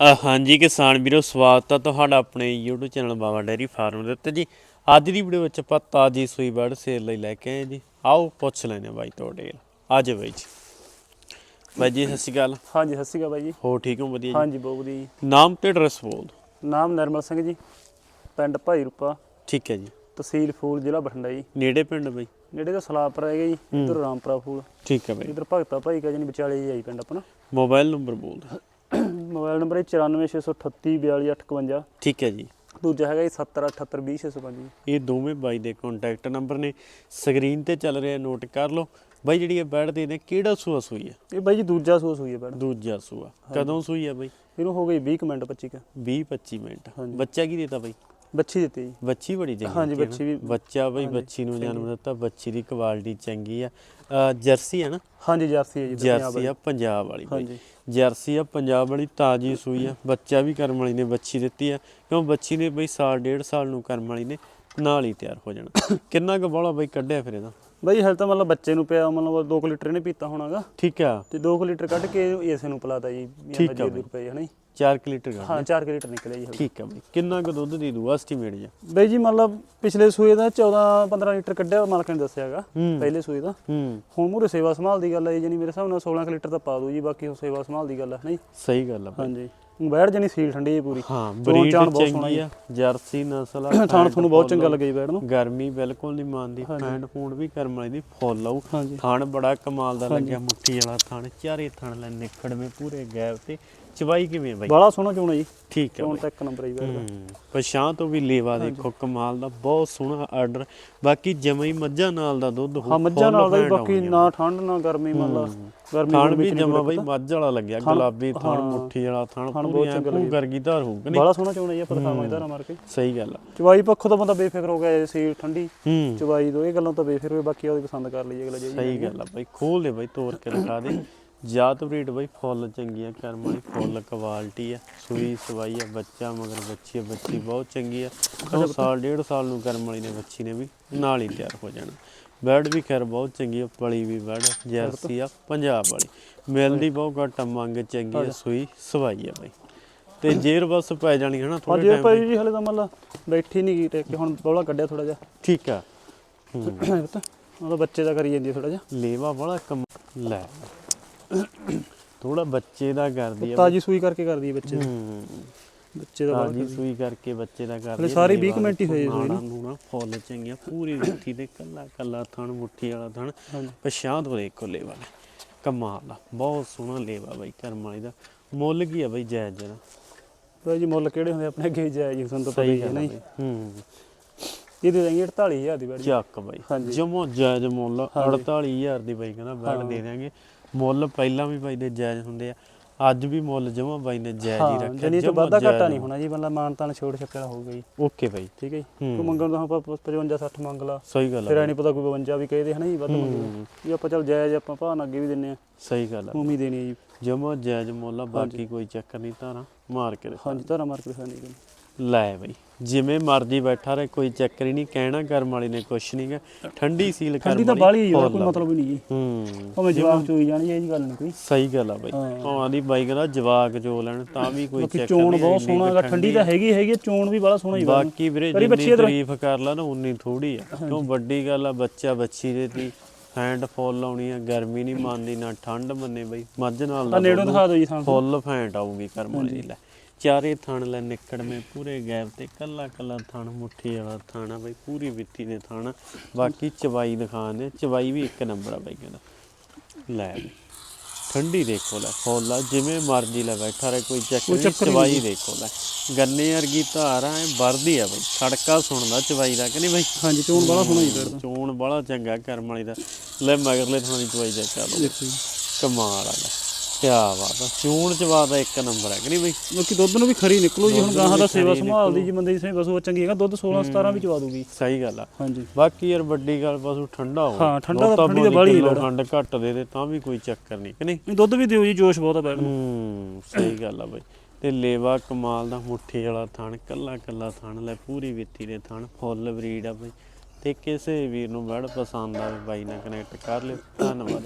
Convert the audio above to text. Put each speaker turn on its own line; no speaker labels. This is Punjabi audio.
ਹਾਂਜੀ ਕਿਸਾਨ ਵੀਰੋ ਸਵਾਗਤ ਹੈ ਤੁਹਾਡਾ ਆਪਣੇ YouTube channel Baba dairy farm ਦੇ ਉੱਤੇ ਜੀ। ਅੱਜ ਦੀ ਵੀਡੀਓ ਵਿੱਚ ਆਪਾਂ ਤਾਜੀ ਸੂਈ ਬਰਡ ਸੇਲ ਲਈ ਲੈ ਕੇ ਆਏ ਜੀ। ਆਓ ਪੁੱਛ ਲੈਨੇ ਆ ਬਾਈ ਤੁਹਾਡੇ ਅੱਜ ਬਾਈ ਜੀ। ਬਾਈ ਜੀ ਸਤਿ ਸ਼੍ਰੀ ਅਕਾਲ।
ਹਾਂਜੀ ਸਤਿ ਸ਼੍ਰੀ ਅਕਾਲ ਬਾਈ ਜੀ।
ਹੋ ਠੀਕ ਹੋ? ਵਧੀਆ ਜੀ।
ਹਾਂਜੀ ਬਹੁਤ ਵਧੀਆ ਜੀ।
ਨਾਮ ਤੇ ਐਡਰੈਸ ਬੋਲ।
ਨਾਮ ਨਿਰਮਲ ਸਿੰਘ ਜੀ ਪਿੰਡ ਭਾਈ ਰੂਪਾ।
ਠੀਕ ਹੈ ਜੀ।
ਤਹਿਸੀਲ ਫੂਲ ਜ਼ਿਲ੍ਹਾ ਬਠਿੰਡਾ ਜੀ।
ਨੇੜੇ ਪਿੰਡ ਬਾਈ?
ਨੇੜੇ ਤਾਂ ਸਲਾਪਰ ਹੈਗਾ ਜੀ ਇਧਰ ਰਾਮਪੁਰਾ ਫੂਲ।
ਠੀਕ ਹੈ ਬਾਈ।
ਇਧਰ ਭਗਤਾ ਭਾਈ ਕਾ ਜੀ ਵਿਚਾਲੇ ਜੀ ਆਈ ਪਿੰਡ ਆਪਣਾ।
ਮੋਬਾਈਲ ਨੰਬਰ ਬੋਲ।
ਮੋਬਾਈਲ ਨੰਬਰ ਹੈ 9468342852
ਠੀਕ ਹੈ ਜੀ।
ਦੂਜਾ ਹੈਗਾ ਜੀ 7078200605 ਜੀ।
ਇਹ ਦੋਵੇਂ ਬਾਈ ਦੇ ਕੰਟੈਕਟ ਨੰਬਰ ਨੇ। ਸਕਰੀਨ ਤੇ ਚੱਲ ਰਿਹਾ ਨੋਟ ਕਰ ਲਓ। ਬਾਈ ਜਿਹੜੀ ਇਹ ਬੈਡ ਦੇ ਨੇ ਕਿਹੜਾ ਸੂਆ ਸੂਈ ਹੈ?
ਇਹ ਬਾਈ ਜੀ ਦੂਜਾ ਸੂਸ ਹੋਈ ਹੈ ਬੈਡ
ਦੂਜਾ ਸੂਆ। ਕਦੋਂ ਸੂਈ ਹੈ ਬਾਈ?
ਇਹਨੂੰ ਹੋ ਗਈ 20 ਕੁ ਮਿੰਟ 25 ਕੁ।
20 25 ਮਿੰਟ। ਬੱਚਾ ਕੀ ਦੇਤਾ ਬਾਈ?
ਬੱਚੀ ਦਿੱਤੀ ਜੀ।
ਬੱਚੀ ਬੜੀ ਚੰਗੀ
ਹਾਂਜੀ,
ਦਿੱਤੀ
ਬੱਚੀ। ਵੀ-
ਬੱਚਾ ਬਈ
ਹਾਂਜੀ,
ਬੱਚੀ ਨੂੰ ਜਨਮ ਦਿੱਤਾ ਬੱਚੀ ਦੀ ਕੁਆਲਿਟੀ ਚੰਗੀ ਆ। ਜਰਸੀ ਹੈ ਨਾ?
ਹਾਂਜੀ ਜਰਸੀ ਹੈ ਜੀ ਪੰਜਾਬ
ਜਰਸੀ
ਵਾਲੀ।
ਆ ਪੰਜਾਬ ਵਾਲੀ ਬਈ।
ਹਾਂਜੀ।
ਜਰਸੀ ਆ ਪੰਜਾਬ ਵਾਲੀ ਤਾਜੀ ਸੂਈ ਆ। ਬੱਚਾ ਵੀ ਕਰਮ ਵਾਲੀ ਨੇ ਬੱਚੀ ਦਿੱਤੀ ਆ। ਕਿਉਂ? ਬੱਚੀ ਨੇ ਬਈ ਸਾਲ ਡੇਢ ਸਾਲ ਨੂੰ ਕਰਮ ਵਾਲੀ ਨੇ ਨਾਲ ਹੀ ਤਿਆਰ ਹੋ ਜਾਣਾ। ਕਿੰਨਾ ਕੁ ਬੋਲਾ ਬਈ ਕੱਢਿਆ ਫਿਰ ਇਹਦਾ?
ਬਾਈ ਹਾਲੇ ਤਾਂ ਮਤਲਬ ਬੱਚੇ ਨੂੰ ਪਿਆ ਮਤਲਬ 2 ਲਿਟਰ ਨੇ ਪੀਤਾ ਹੋਣਾਗਾ।
ਠੀਕ ਆ।
ਤੇ 2 ਲਿਟਰ ਕੱਢ ਕੇ ਇਸੇ ਨੂੰ ਪਿਲਾਤਾ ਜੀ
ਠੀਕ ਆ ਬਾਈ।
ਰੁਪਏ ਹਨਾ ਜੀ।
4 ਲੀਟਰ
ਹਾਂ 4 ਲੀਟਰ ਨਿਕਲਿਆ ਜੀ।
ਠੀਕ ਆ ਬਈ। ਕਿੰਨਾ ਕੁ ਦੁੱਧ ਦੇ ਦੂ ਐਸਟੀਮੇਟ ਜਾ?
ਬਈ ਜੀ ਮਤਲਬ ਪਿਛਲੇ ਸੂਏ ਦਾ 14 15 ਲੀਟਰ ਕੱਢਿਆ ਮਾਲਕ ਨੇ ਦੱਸਿਆਗਾ
ਹੂੰ।
ਪਹਿਲੇ ਸੂਏ ਦਾ।
ਹੂੰ।
ਹੁਣ ਮੂਰੇ ਸੇਵਾ ਸੰਭਾਲ ਦੀ ਗੱਲ ਹੈ ਜਾਨੀ ਮੇਰੇ ਹਿਸਾਬ ਨਾਲ 16 ਕੁ ਲੀਟਰ ਤਾਂ ਪਾ ਦੂ ਜੀ ਬਾਕੀ ਸੇਵਾ ਸੰਭਾਲ ਦੀ ਗੱਲ ਹੈ ਨਹੀਂ?
ਸਹੀ ਗੱਲ ਬਈ।
ਹਾਂਜੀ। ਬੈਠ ਜਾਨੀ ਸੀਲ ਠੰਡੀ ਹੈ ਪੂਰੀ।
ਹਾਂ ਬਰੀਡ ਚੰਗੀ ਆ ਜਰਸੀ ਨਸਲ ਆ
ਥਾਣ ਤੁਹਾਨੂੰ ਬਹੁਤ ਚੰਗਾ। ਲੱਗਿਆ ਬੈਠ ਨੂੰ।
ਗਰਮੀ ਬਿਲਕੁਲ ਨਹੀਂ ਮੰਨਦੀ। ਫੈਂਡ ਫੂਡ ਵੀ ਕਰਮ ਵਾਲੀ ਦੀ ਫੁੱਲ
ਹਾਂਜੀ।
ਥਣ ਬੜਾ ਕਮਾਲ ਦਾ ਲੱਗਿਆ ਮੁੱਠੀ ਵਾਲਾ ਥਣ ਚਾਰੇ ਥਣ ਲੈ ਨਿਕੜਵੇਂ ਪੂਰੇ ਗੈਪ ਤੇ। ਚਵਾਈ ਕਿਵੇਂ ਬਾਈ?
ਬੜਾ ਸੋਹਣਾ ਚੋਣਾ ਜੀ।
ਠੀਕ ਹੈ
ਚੋਣ
ਬਾਈ।
ਤਾਂ ਇੱਕ ਨੰਬਰ ਹੀ ਬੈਠ ਦਾ।
ਹੂੰ ਪਛਾਂ ਤੋਂ ਵੀ ਲੇਵਾ ਦੇਖੋ ਕਮਾਲ ਦਾ ਬਹੁਤ ਸੋਹਣਾ ਆਰਡਰ। ਬਾਕੀ ਜਮਈ ਮੱਝਾਂ ਨਾਲ ਦਾ ਦੁੱਧ
ਹਾਂ ਮੱਝਾਂ ਨਾਲ ਦਾ ਬਾਕੀ ਨਾ ਠੰਡ ਨਾ ਗਰਮੀ ਮੰਨ ਲਾ। ਗਰਮੀ
ਵੀ ਜਮਾ ਬਈ ਮੱਝ ਵਾਲਾ ਲੱਗਿਆ ਗੁਲਾਬੀ ਥਣ। ਮੁੱਠੀ ਵਾਲਾ ਥਣ
ਬਹੁਤ ਚੰਗਾ
ਕਰ ਗਈ ਧਾਰ ਹੋਊ ਕਿ ਨਹੀਂ
ਬੜਾ ਸੋਹਣਾ ਚੋਣਾ ਜੀ ਆਪਾਂ ਦਿਖਾਵਾਂ ਇਹਦਾ ਮਾਰ ਕੇ।
ਸਹੀ ਗੱਲ ਆ।
ਚਵਾਈ ਪੱਖੋਂ ਤਾਂ ਬੰਦਾ ਬੇਫਿਕਰ ਹੋ ਗਿਆ ਸੀ ਠੰਡੀ। ਚਵਾਈ ਦੋ ਇਹ ਗੱਲਾਂ ਤਾਂ ਬੇਫਿਕਰ ਹੋਏ ਬਾਕੀ ਉਹਦੀ ਪਸੰਦ ਕਰ ਲਈ ਅਗਲਾ ਜੀ
ਸਹੀ ਗੱਲ ਆ। ਬਾਈ ਖੋਲ ਦੇ ਬਾਈ ਤੋੜ ਕੇ ਦਿਖਾ ਦੇ। ਜਾਤ ਬਰੀਡ ਬਾਈ ਫੁੱਲ ਚੰਗੀ ਆ ਕਰਮ ਵਾਲੀ ਫੁੱਲ ਕੁਆਲਿਟੀ ਆ। ਸੂਈ ਸਵਾਈ ਆ ਬੱਚਾ ਮਗਰ ਬੱਚੀ ਆ ਬੱਚੀ ਬਹੁਤ ਚੰਗੀ ਆ। ਸਾਲ ਡੇਢ ਸਾਲ ਨੂੰ ਕਰਮ ਵਾਲੀ ਨੇ ਬੱਚੀ ਨੇ ਵੀ ਨਾਲ ਹੀ ਤਿਆਰ ਹੋ ਜਾਣਾ। ਬੈਡ ਵੀ ਖੈਰ ਬਹੁਤ ਚੰਗੀ ਆ ਪਲੀ ਵੀ ਬੈਡ ਜਰਸੀ ਆ ਪੰਜਾਬ ਵਾਲੀ। ਮਿਲਦੀ ਬਹੁਤ ਘੱਟ ਆ, ਮੰਗ ਚੰਗੀ ਆ ਸੂਈ ਸਵਾਈ ਆ ਬਾਈ। ਤੇ ਜੇਰ ਬਸ ਪੈ ਜਾਣੀ ਹਨਾ ਥੋੜੇ
ਅਜੇ
ਟਾਈਮ
ਭਾਈ ਜੀ ਹਲੇ ਤਾਂ ਮਤਲਬ ਬੈਠੀ ਨਹੀਂ ਗਈ ਟੇਕ ਕੇ ਹੁਣ ਬੋਲਾ ਕੱਢਿਆ ਥੋੜਾ ਜਿਹਾ।
ਠੀਕ ਆ। ਹੂੰ।
ਪਤਾ ਉਹਦਾ ਬੱਚੇ ਦਾ ਕਰੀ ਜਾਂਦੀ ਥੋੜਾ ਜਿਹਾ।
ਲੇਵਾ ਬੜਾ ਕਮ ਲੈ। ਥੋੜਾ ਬੱਚੇ ਦਾ ਕਰਦੀ ਆ
ਤਾਜੀ ਸੂਈ ਕਰਕੇ ਕਰਦੀ ਹੈ ਬੱਚੇ ਦਾ।
ਹੂੰ।
ਬੱਚੇ ਦਾ
ਤਾਜੀ ਸੂਈ ਕਰਕੇ ਬੱਚੇ ਦਾ ਕਰਦੀ
ਹਲੇ ਸਾਰੇ ਵੀਹ ਕੁ ਮਿੰਟ ਹੀ ਹੋਏ ਸੂਈ ਨੂੰ।
ਨੂੰ ਫੁੱਲ ਚੰਗੀਆਂ ਪੂਰੀ ਵਿੱਥੀ ਦੇ ਕੱਲਾ ਕੱਲਾ ਥਣ ਮੁੱਠੀ ਵਾਲਾ ਥਣ।
ਹਾਂਜੀ।
ਪਛਾਂ ਤੋਂ ਦੇਖੋ ਲੇਵਾ ਨੇ ਕਮਾਲ ਆ ਬਹੁਤ ਸੋਹਣਾ ਲੇਵਾ ਬਾਈ ਕਰਮ ਵਾਲੀ ਦਾ। ਮੁੱਲ ਕੀ ਆ ਬਾਈ ਜਾਇਜ਼ ਜਰਾ?
ਭਾਈ ਜੀ ਮੁੱਲ ਕਿਹੜੇ ਹੁੰਦੇ? ਆਪਣੇ ਅੱਗੇ ਜਾਇ ਜੀ ਤੁਹਾਨੂੰ ਤਾਂ ਪਤਾ ਹੀ ਹੈ ਨਹੀਂ
ਬਾਈ। ਹੂੰ
ਇਹ ਦੇ ਦੇਂਗੇ 48000 ਦੀ ਬੈਠ
ਚੱਕ ਬਾਈ। ਜਮੋ ਜਾਇਜ਼ ਮੁੱਲ
ਹਾਂਜੀ।
48000 ਦੀ ਬਾਈ ਕਹਿੰਦਾ ਬੈਡ ਦੇ ਦਿਆਂਗੇ। ਮੁੱਲ ਪਹਿਲਾਂ ਵੀ ਬਾਈ ਦੇ ਜਾਇਜ਼ ਹੁੰਦੇ ਆ। ਅੱਜ ਵੀ ਮੁੱਲ ਜਮਾ ਬਾਈ ਨੇ ਜਾਇਜ਼ ਹੀ
ਹਾਂ
ਰੱਖਿਆ
ਜਨੀ ਤੋਂ ਵਾਧਾ ਘਾਟਾ ਨਹੀਂ ਹੋਣਾ। ਜੀ ਮਤਲਬ ਮਾਨ ਤਾਨ ਛੋੜ ਛੱਕਾ ਹੋਊਗਾ ਜੀ।
ਓਕੇ ਬਾਈ।
ਠੀਕ ਹੈ ਜੀ?
ਹੂੰ।
ਤੂੰ ਮੰਗਣ ਦਾ ਆਪਾਂ 55 60 ਮੰਗ ਲਾ।
ਸਹੀ ਗੱਲ ਆ
ਐ ਨਹੀਂ ਪਤਾ ਕੋਈ 52 ਵੀ ਕਹਦੇ ਹਨਾ ਜੀ ਵੱਧ ਮੰਗਦੇ
ਹੂੰ,
ਵੀ ਆਪਾਂ ਚੱਲ ਜਾਇਜ਼ ਆਪਾਂ ਨਾਲ ਅੱਗੇ ਵੀ ਦਿੰਨੇ ਆ।
ਸਹੀ ਗੱਲ ਆ।
ਉਮੀ ਦੇਣੀ ਹੈ ਜੀ।
ਜਮਾ ਜਾਇਜ਼ ਮੁੱਲ ਬਾਕੀ ਕੋਈ ਚੱਕਰ ਨਹੀਂ ਧਾਰਾਂ ਮਾਰ ਕੇ।
ਹਾਂਜੀ ਧਾਰਾ ਮਾਰ ਕੇ ਦਿਖਾਣੀ ਜੀ।
ਲੈ ਬਈ ਜਿਵੇਂ ਮਰਜ਼ੀ ਬੈਠਾ ਰਹੇ ਕੋਈ ਚੱਕਰ ਹੀ ਨਹੀਂ ਕਹਿਣਾ ਕਰਮ ਵਾਲੀ ਨੇ ਕੁਛ ਨਹੀਂਗਾ ਠੰਡੀ ਸੀਲ ਕਰਮ
ਠੰਡੀ ਤਾਂ ਬਾਲੀ ਹੈ ਕੋਈ। ਮਤਲਬ ਹੀ ਨਹੀਂ ਜੀ
ਹੂੰ।
ਭਾਵੇਂ ਜਵਾਬ ਚੋਈ ਜਾਣੀ ਇਹ ਜੀ ਗੱਲ ਨਹੀਂ ਕੋਈ।
ਸਹੀ ਗੱਲ ਆ ਬਈ। ਭਾਵਾਂ ਦੀ ਬਾਈਕ ਦਾ ਜਵਾਕ ਜੋ ਲੈਣ ਤਾਂ ਵੀ ਕੋਈ ਚੱਕਰ
ਚੋਣ
ਨਹੀਂ
ਬਹੁਤ ਸੋਹਣਾ ਹੈਗਾ ਠੰਡੀ ਤਾਂ ਹੈਗੀ ਹੈਗੀ ਚੋਣ ਵੀ ਬੜਾ ਸੋਹਣਾ ਹੀ ਬਾਕੀ
ਬਾਕੀ ਵੀਰੇ ਜਿੰਨੀ। ਤਾਰੀਫ ਕਰ ਲਾ ਨਾ ਉਨੀ ਥੋੜੀ ਆ। ਕਿਉਂ ਵੱਡੀ ਗੱਲ ਆ ਬੱਚਾ ਬੱਚੀ ਦੇ ਤੀ ਹੈਂਡ ਫੁੱਲ ਆਉਣੀ ਆ ਗਰਮੀ ਨਹੀਂ ਮੰਨਦੀ ਨਾ ਠੰਡ ਮੰਨੇ ਬਈ। ਮੱਝ ਨਾਲ ਦਾ
ਨੇੜੋਂ ਦਿਖਾ ਦਿਓ ਜੀ ਸਾਨੂੰ
ਫੁੱਲ ਫੈਂਟ ਆਊਗੀ ਕਰਮ ਵਾਲੀ ਦੀ ਲੈ। ਚਾਰੇ ਥਣ ਲੈ ਨਿਕੜਵੇਂ ਪੂਰੇ ਗੈਪ ਤੇ ਕੱਲਾ ਕੱਲਾ ਥਣ ਮੁੱਠੀ ਵਾਲਾ ਥਾਣਾ ਬਈ ਪੂਰੀ ਵਿੱਥੀ ਦੇ ਥਣ। ਬਾਕੀ ਚਵਾਈ ਦਿਖਾਣੇ ਚਵਾਈ ਵੀ ਇੱਕ ਨੰਬਰ ਆ ਬਈ ਕਹਿੰਦਾ। ਲੈ। ਠੰਡੀ ਦੇਖੋ ਲੈ ਫੁੱਲ ਆ ਜਿਵੇਂ ਮਰਜ਼ੀ ਲੈ ਬੈਠਾ ਰਹੇ ਕੋਈ ਚੱਕਰ ਨਹੀਂ ਚਵਾਈ ਦੇਖੋ ਲੈ ਗੰਨੇ ਵਰਗੀ ਧਾਰ ਐ ਵਰਦੀ ਆ ਬਈ। ਖੜਕਾ ਸੁਣਦਾ ਚਵਾਈ ਦਾ ਕਿ ਨਹੀਂ ਬਈ?
ਹਾਂਜੀ ਚੋਣ ਬੜਾ ਸੋਹਣਾ ਜੀ ਬੈਠਦਾ
ਚੋਣ ਬੜਾ ਚੰਗਾ ਕਰਮ ਵਾਲੀ ਦਾ। ਲੈ ਮਗਰਲੇ ਥਾਂ ਦੀ ਚਵਾਈ ਦਾ ਚਲੋ ਕਮਾਲ ਆ ਲੈ ਕਿਆ ਬਾਤ ਆ ਚੂਣ ਚਵਾ ਦਾ ਇੱਕ ਨੰਬਰ ਹੈ ਕਿ ਨਹੀਂ ਬਈ?
ਬਾਕੀ ਦੁੱਧ ਨੂੰ ਵੀ ਖਰੀ ਨਿਕਲੂ ਜੀ ਹੁਣ ਗਾਹਾਂ ਦਾ ਸੇਵਾ ਸੰਭਾਲਦੀ ਜੀ ਬੰਦੇ ਦੀ ਸਹੀ ਬਸੂ ਚੰਗੀ ਹੈਗਾ ਦੁੱਧ 16 17 ਵੀ ਚਵਾ ਦੂਗੀ।
ਸਹੀ ਗੱਲ ਆ।
ਹਾਂਜੀ।
ਬਾਕੀ ਯਾਰ ਵੱਡੀ ਗੱਲ ਪਸ਼ੂ ਠੰਡਾ ਹੋ
ਹਾਂ, ਠੰਡਾ ਤਾਂ ਠੰਡੀ ਤਾਂ ਬਾਹਲੀ ਹੀ ਲੜਾ।
ਖੰਡ ਘੱਟ ਦੇ ਦੇ ਤਾਂ ਵੀ ਕੋਈ ਚੱਕਰ ਨਹੀਂ ਕਿ ਨਹੀਂ?
ਦੁੱਧ ਵੀ ਦਿਓ ਜੀ ਜੋਸ਼ ਬਹੁਤ ਆ ਬੈਠ
ਹੂੰ ਸਹੀ ਗੱਲ ਆ ਬਈ। ਤੇ ਲੇਵਾ ਕਮਾਲ ਦਾ ਮੁੱਠੀ ਵਾਲਾ ਥਣ ਕੱਲਾ ਕੱਲਾ ਥਣ ਲੈ ਪੂਰੀ ਵਿੱਥੀ ਦੇ ਥਣ ਫੁੱਲ ਬਰੀਡ ਆ ਬਈ। ਤੇ ਕਿਸੇ ਵੀਰ ਨੂੰ ਬੜ ਪਸੰਦ ਆਵੇ ਬਾਈ ਨਾਲ ਕਨੈਕਟ ਕਰ ਲਿਓ। ਧੰਨਵਾਦ।